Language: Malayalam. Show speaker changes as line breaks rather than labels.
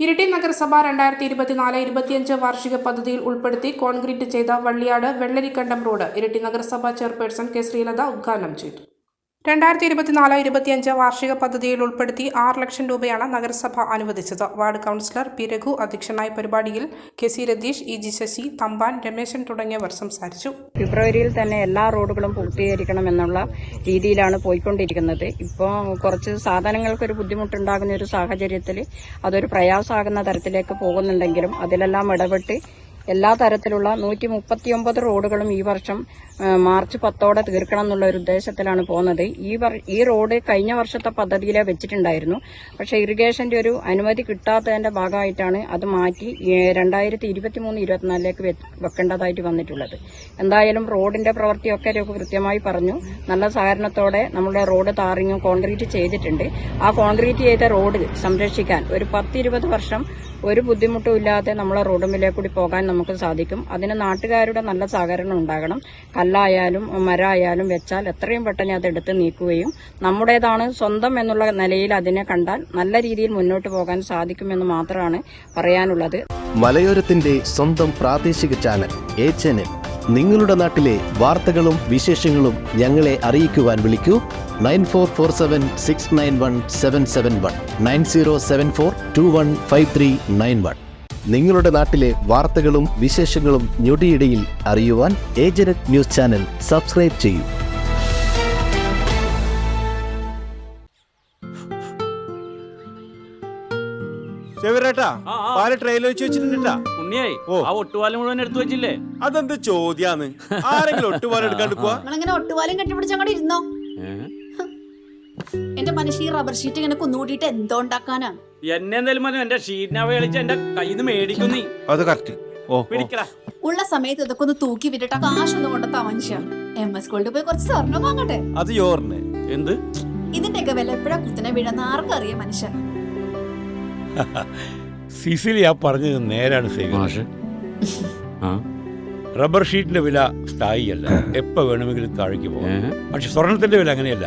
ഇരിട്ടി നഗരസഭ രണ്ടായിരത്തി ഇരുപത്തിനാല് ഇരുപത്തിയഞ്ച് വാർഷിക പദ്ധതിയിൽ ഉൾപ്പെടുത്തി കോൺക്രീറ്റ് ചെയ്ത വള്ളിയാട് വെള്ളരിക്കണ്ടം റോഡ് ഇരിട്ടി നഗരസഭ ചെയർപേഴ്സൺ കെ ശ്രീലത ഉദ്ഘാടനം ചെയ്തു. രണ്ടായിരത്തി ഇരുപത്തിനാല് ഇരുപത്തിയഞ്ച് വാർഷിക പദ്ധതിയിൽ ഉൾപ്പെടുത്തി ആറ് ലക്ഷം രൂപയാണ് നഗരസഭ അനുവദിച്ചത്. വാർഡ് കൗൺസിലർ പി രഘു അധ്യക്ഷനായ പരിപാടിയിൽ K C Ratheesh E G Sasi Thampan Ramesan തുടങ്ങിയവർ സംസാരിച്ചു.
ഫെബ്രുവരിയിൽ തന്നെ എല്ലാ റോഡുകളും പൂർത്തീകരിക്കണമെന്നുള്ള രീതിയിലാണ് പോയിക്കൊണ്ടിരിക്കുന്നത്. ഇപ്പോൾ കുറച്ച് സാധനങ്ങൾക്കൊരു ബുദ്ധിമുട്ടുണ്ടാകുന്ന ഒരു സാഹചര്യത്തിൽ അതൊരു പ്രയാസമാകുന്ന തരത്തിലേക്ക് പോകുന്നുണ്ടെങ്കിലും അതിലെല്ലാം ഇടപെട്ട് എല്ലാ തരത്തിലുള്ള നൂറ്റി മുപ്പത്തിയൊമ്പത് റോഡുകളും ഈ വർഷം മാർച്ച് പത്തോടെ തീർക്കണം എന്നുള്ള ഒരു ഉദ്ദേശത്തിലാണ് പോകുന്നത്. ഈ ഈ റോഡ് കഴിഞ്ഞ വർഷത്തെ പദ്ധതിയിലെ വെച്ചിട്ടുണ്ടായിരുന്നു. പക്ഷെ ഇറിഗേഷന്റെ ഒരു അനുമതി കിട്ടാത്തതിന്റെ ഭാഗമായിട്ടാണ് അത് മാറ്റി രണ്ടായിരത്തി ഇരുപത്തി മൂന്ന് ഇരുപത്തിനാലിലേക്ക് വെക്കേണ്ടതായിട്ട് വന്നിട്ടുള്ളത്. എന്തായാലും റോഡിന്റെ പ്രവൃത്തിയൊക്കെ കൃത്യമായി പറഞ്ഞു. നല്ല സഹകരണത്തോടെ നമ്മുടെ റോഡ് താറിങ്ങും കോൺക്രീറ്റ് ചെയ്തിട്ടുണ്ട്. ആ കോൺക്രീറ്റ് ചെയ്ത റോഡ് സംരക്ഷിക്കാൻ ഒരു പത്തിരുപത് വർഷം ഒരു ബുദ്ധിമുട്ടും ഇല്ലാതെ നമ്മളെ റോഡുമിലേക്കൂടി കൂടി പോകാൻ നമുക്ക് സാധിക്കും. അതിന് നാട്ടുകാരുടെ നല്ല സഹകരണം ഉണ്ടാകണം. കല്ലായാലും മരമായാലും വെച്ചാൽ എത്രയും പെട്ടെന്ന് അത് എടുത്ത് നീക്കുകയും നമ്മുടേതാണ് സ്വന്തം എന്നുള്ള നിലയിൽ അതിനെ കണ്ടാൽ നല്ല രീതിയിൽ മുന്നോട്ട് പോകാൻ സാധിക്കുമെന്ന് മാത്രമാണ് പറയാനുള്ളത്.
മലയോരത്തിന്റെ സ്വന്തം പ്രാദേശിക ചാനൽ എ ചാനൽ. നിങ്ങളുടെ നാട്ടിലെ വാർത്തകളും വിശേഷങ്ങളും ഞങ്ങളെ അറിയിക്കുവാൻ വിളിക്കൂ. Nine four four seven six nine one seven seven one. Nine zero seven four two one five three nine one. നിങ്ങളുടെ നാട്ടിലെ വാർത്തകളും വിശേഷങ്ങളും ഞൊടിയിടയിൽ അറിയുവാൻ ഏജനറ്റ് ന്യൂസ് ചാനൽ സബ്സ്ക്രൈബ് ചെയ്യൂ.
ചെവിരേട്ടാ. പാൽ ട്രെയിലർ വെച്ച് വെച്ചിട്ടുണ്ടാ
ഉണ്ണിയായി ആ ഒട്ടുപാലം മുഴുവൻ എടുത്തു വെച്ചില്ലേ?
അതെന്ത് ചോദ്യാന്ന്? ആരെങ്കിലും ഒട്ടുപാലം എടുക്കാണ്ടിക്കുക
ഒട്ടുപാലം ഒട്ടുപാലും കെട്ടിപ്പിടിച്ച് അങ്ങോട്ട് ഇരുന്നോ? എന്റെ മനുഷ്യ ഈ റബ്ബർ ഷീറ്റ് ഇങ്ങനെ കുന്നുകൂടിയിട്ട് എന്തോ ഉണ്ടാക്കാനാ?
എന്നെ എന്തായാലും മതി. എന്റെ ഷീറ്റിനെ കളിച്ച് എന്റെ കയ്യിൽ നിന്ന് മേടിക്കും നീ.
അത് കറക്റ്റ് ഓ.
പിടിക്കടാ.
ഉള്ള സമയത്ത് ഇതൊക്കെ ഒന്ന് തൂക്കി വിട്ടിട്ട് ആ കാശൊന്നും കൊണ്ടെത്താ മനുഷ്യ എം എസ് സ്കൂളിൽ പോയി കുറച്ച് സ്വർണം വാങ്ങട്ടെ?
അത് യോറിന്
എന്ത്?
ഇതിന്റെയൊക്കെ വില എപ്പോഴാ കുത്തിനെ വീഴുന്ന ആർക്കറിയാം മനുഷ്യ.
സിസിലി ആ പറഞ്ഞത് നേരാണ് സേവ
ആ?
റബ്ബർ ഷീറ്റിന്റെ വില സ്ഥായിയല്ല. എപ്പോ വേണമെങ്കിലും താഴേക്ക് പോകാം. പക്ഷെ സ്വർണത്തിന്റെ വില അങ്ങനെയല്ല.